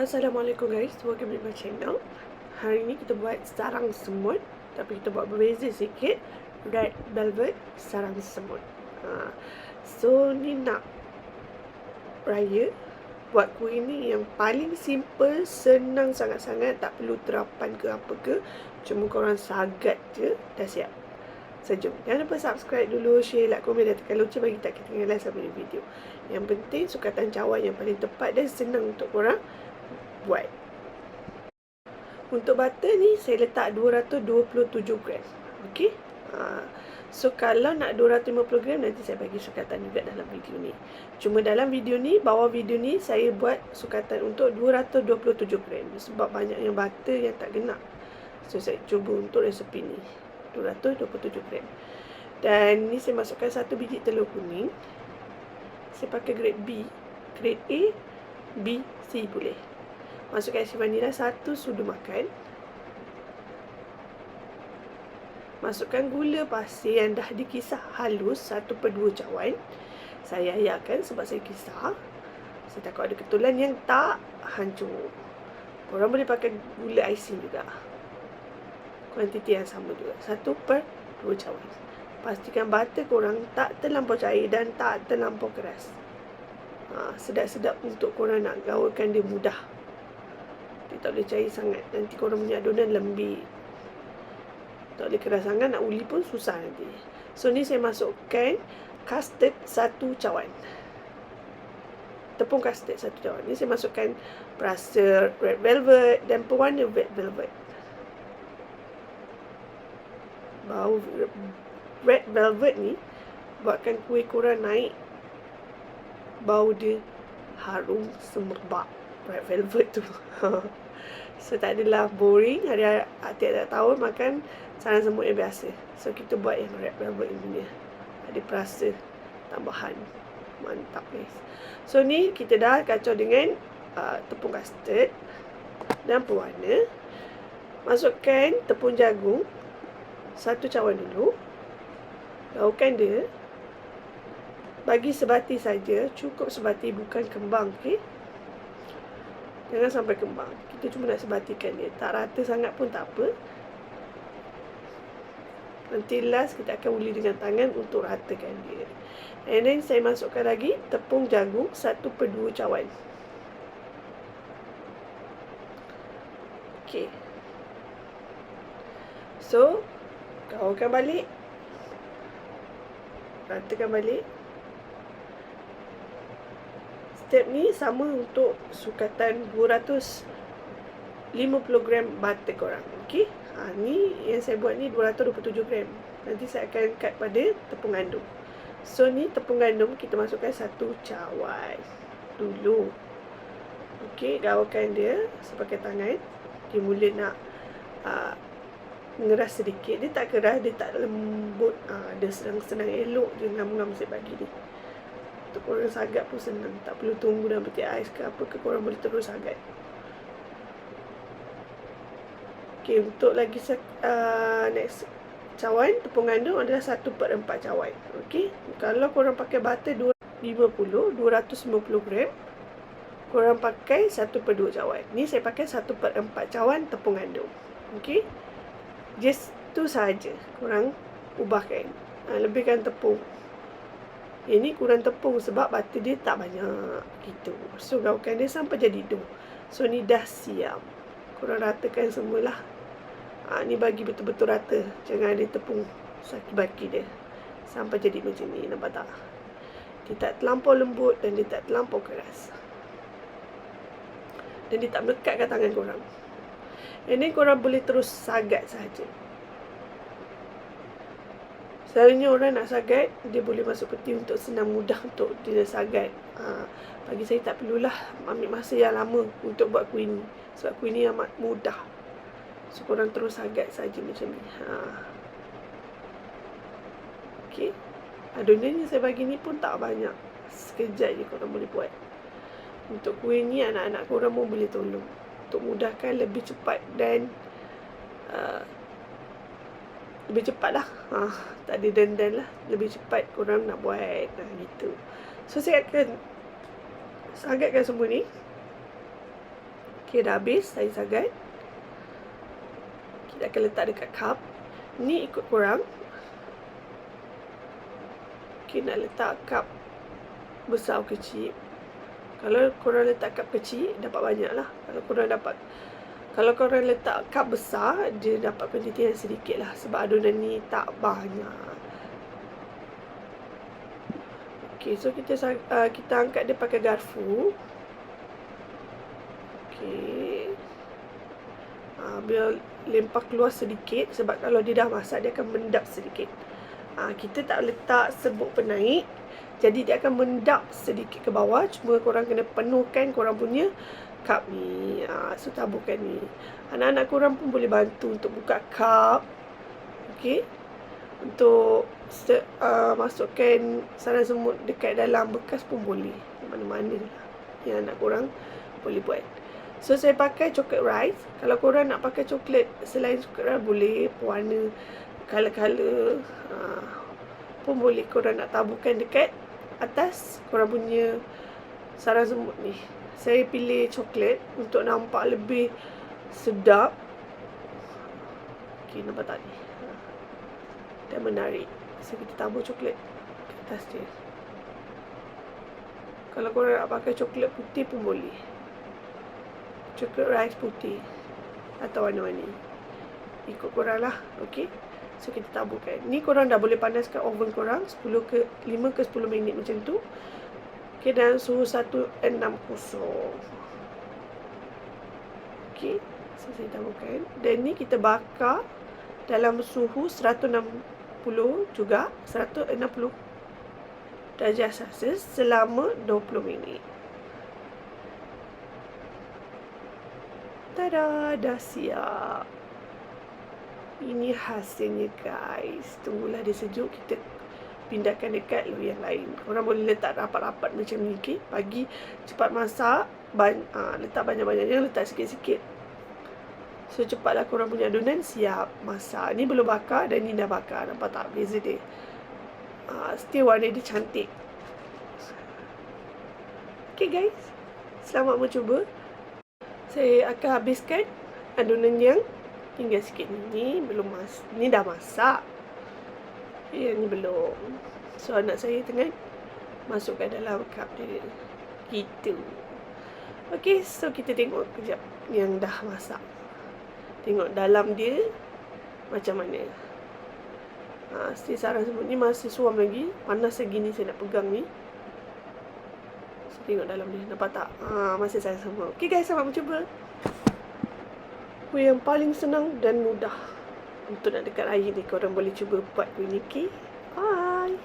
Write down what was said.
Assalamualaikum guys, welcome to my channel. Hari ni kita buat sarang semut Tapi kita buat berbeza sikit. Red velvet sarang semut. Ha. So ni nak Raya Buat kuih ni yang paling simple Senang sangat-sangat Tak perlu terapan ke apa ke. Cuma korang sagat je Dah siap. Sejom. Jangan lupa subscribe dulu Share, like, komen Dan tekan lonceng bagi tak ketinggalan sampai video. Yang penting sukatan cawan yang paling tepat Dan senang untuk korang buat. Untuk butter ni saya letak 227 gram. Okey. Ha. So kalau nak 250 gram nanti saya bagi sukatan juga dalam video ni. Cuma dalam video ni, bawah video ni saya buat sukatan untuk 227 gram. Sebab banyak yang butter yang tak kena. So saya cuba untuk resepi ni. 227 gram. Dan ni saya masukkan satu biji telur kuning. Saya pakai grade B. Grade A, B, C boleh. Masukkan isi vanila satu sudu makan. Masukkan gula pasir yang dah dikisar halus satu per dua cawan. Saya ayakkan sebab saya kisar. Saya takut ada ketulan yang tak hancur. Korang boleh pakai gula icing juga. Kuantiti yang sama juga. Satu per dua cawan. Pastikan butter korang tak terlampau cair dan tak terlampau keras. Ha, sedap-sedap untuk korang nak gaulkan dia mudah. Tak boleh cair sangat. Nanti korang punya adunan lembik Tak boleh keras sangat Nak uli pun susah nanti. So ni saya masukkan Custard satu cawan. Tepung custard satu cawan. Ni saya masukkan Perasa red velvet Dan pewarna red velvet. Bau red velvet ni Buatkan kuih korang naik. Bau dia harum semerbak red velvet tu So tak adalah boring. Hari tiap-tiap tahun makan sarang semut yang biasa. So kita buat yang red velvet ini Ada perasa tambahan. Mantap guys. So ni kita dah kacau dengan uh, Tepung custard Dan pewarna. Masukkan tepung jagung. Satu cawan dulu. Laukan dia. Bagi sebati saja. Cukup sebati bukan kembang okay? Jangan sampai kembang. Kita cuma nak sebatikan dia. Tak rata sangat pun tak apa. Nanti last kita akan uli dengan tangan untuk ratakan dia. And then saya masukkan lagi tepung jagung 1 per 2 cawan. Okay. So, kawakan balik. Ratakan balik step ni sama untuk sukatan 250 gram butter korang. Okey. Ha, ni yang saya buat ni 227 gram. Nanti saya akan cut pada tepung gandum. So ni tepung gandum kita masukkan satu cawan dulu. Okey, gaulkan dia sepakai tangan. Dia mula nak uh, ngeras sedikit. Dia tak keras, dia tak lembut. Uh, dia senang-senang elok je ngam-ngam saya bagi dia. Untuk korang sagat pun senang. Tak perlu tunggu dalam peti ais ke apa ke Korang boleh terus sagat Okay untuk lagi uh, Next Cawan Tepung gandum adalah 1 per 4 cawan. Okay Kalau korang pakai butter 250 250 gram Korang pakai 1 per 2 cawan. Ni saya pakai 1 per 4 cawan Tepung gandum. Okay Just tu saja Korang ubahkan. Uh, Lebihkan tepung ini kurang tepung sebab butter dia tak banyak gitu. So gaulkan dia sampai jadi dough. So ni dah siap. Kurang ratakan semualah. Ha, ni bagi betul-betul rata. Jangan ada tepung sakit baki dia. Sampai jadi macam ni. Nampak tak? Dia tak terlampau lembut dan dia tak terlampau keras. Dan dia tak melekat kat tangan korang. Ini korang boleh terus sagat saja. Selalunya orang nak sagat, dia boleh masuk peti untuk senang mudah untuk dia sagat. Ha, bagi saya tak perlulah ambil masa yang lama untuk buat kuih ni. Sebab kuih ni amat mudah. So, korang terus sagat saja macam ni. Ha. Okay. Adonan yang saya bagi ni pun tak banyak. Sekejap je korang boleh buat. Untuk kuih ni, anak-anak korang pun boleh tolong. Untuk mudahkan lebih cepat dan... Uh, lebih cepat lah ha, Tak ada dandan lah Lebih cepat korang nak buat ha, gitu So saya akan Sagatkan semua ni Okay, dah habis saya sangat. Kita akan letak dekat cup. Ni ikut korang. Okay, nak letak cup besar atau kecil. Kalau korang letak cup kecil, dapat banyak lah. Kalau korang dapat kalau korang letak cup besar, dia dapat kuantiti yang sedikit lah. Sebab adunan ni tak banyak. Okay, so kita uh, kita angkat dia pakai garfu. Okay. Uh, biar lempar keluar sedikit. Sebab kalau dia dah masak, dia akan mendap sedikit. Uh, kita tak letak serbuk penaik. Jadi dia akan mendap sedikit ke bawah. Cuma korang kena penuhkan korang punya cup ni. Ha, so taburkan ni. Anak-anak korang pun boleh bantu untuk buka cup. Okay. Untuk uh, masukkan sarang semut dekat dalam bekas pun boleh. Mana-mana lah. Yang anak korang boleh buat. So saya pakai coklat rice. Kalau korang nak pakai coklat selain coklat rice boleh. Warna color-color. Uh, pun boleh korang nak taburkan dekat atas korang punya sarang semut ni saya pilih coklat untuk nampak lebih sedap. Okey, nampak tak ni? Dan menarik. So, kita tabur coklat ke atas dia. Kalau korang nak pakai coklat putih pun boleh. Coklat rice putih. Atau warna-warni. Ikut korang lah. Okey. So, kita taburkan. Ni korang dah boleh panaskan oven korang. 10 ke 5 ke 10 minit macam tu. Okey, dan suhu 160. Okey, so saya tambahkan. Dan ni kita bakar dalam suhu 160 juga, 160 darjah Celsius selama 20 minit. Tada, dah siap. Ini hasilnya guys. Tunggulah dia sejuk, kita pindahkan dekat lu yang lain. Korang boleh letak rapat-rapat macam ni, okay? Pagi cepat masak, ban uh, letak banyak-banyak, jangan letak sikit-sikit. So, cepatlah korang punya adunan siap masak. Ni belum bakar dan ni dah bakar. Nampak tak beza dia? Uh, still warna dia cantik. Okay guys, selamat mencuba. Saya akan habiskan adunan yang tinggal sikit ni. Ni belum mas, ni dah masak. Ni belum. So anak saya tengah masukkan dalam cup dia. Gitu. Okay, so kita tengok kejap yang dah masak. Tengok dalam dia macam mana. Ha, si sarang semut ni masih suam lagi. Panas lagi ni saya nak pegang ni. So, tengok dalam dia. Nampak tak? Ha, masih sarang semut. Okay guys, selamat mencuba. Kuih yang paling senang dan mudah untuk nak dekat air ni korang boleh cuba buat okay? bye